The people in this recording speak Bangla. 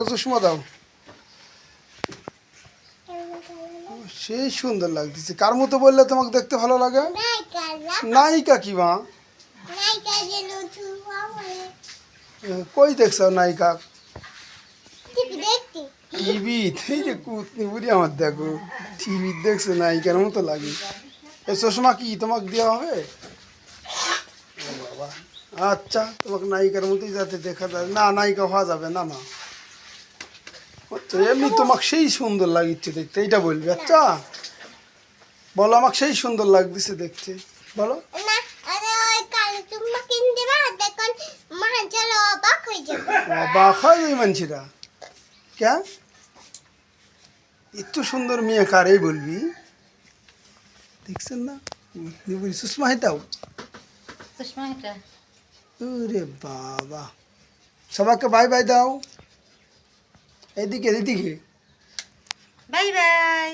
চশমা দাও? সেই সুন্দর লাগতেছে। কার মতো বললে তোমাকে দেখতে ভালো লাগে? নায়িকা কি মা? কই দেখছ নায়িকা? টিভি এই যে কুতনি বুড়ি আমার দেখো। টিভি দেখছ নায়িকার মতো লাগে। এ চশমা কি তোমাকে দেওয়া হবে? বাবা। আচ্ছা তোমাকে নায়িকার মতোই যাতে দেখা যায়। না নায়িকা হওয়া যাবে না না আচ্ছা এমনি তোমাকে সেই সুন্দর লাগিচ্ছে দেখতে এইটা বলবি আচ্ছা? বলো আমাকে সেই সুন্দর লাগতেছে দেখতে বলো। অবাক হয় ওই মানুষেরা কে এত সুন্দর মেয়ে কারেই বলবি? দেখছেন না? বলি সুষমা হেটাও সুষমা ওরে বাবা। সবাইকে বাই বাই দাও। এদিকে এদিকে বাই বাই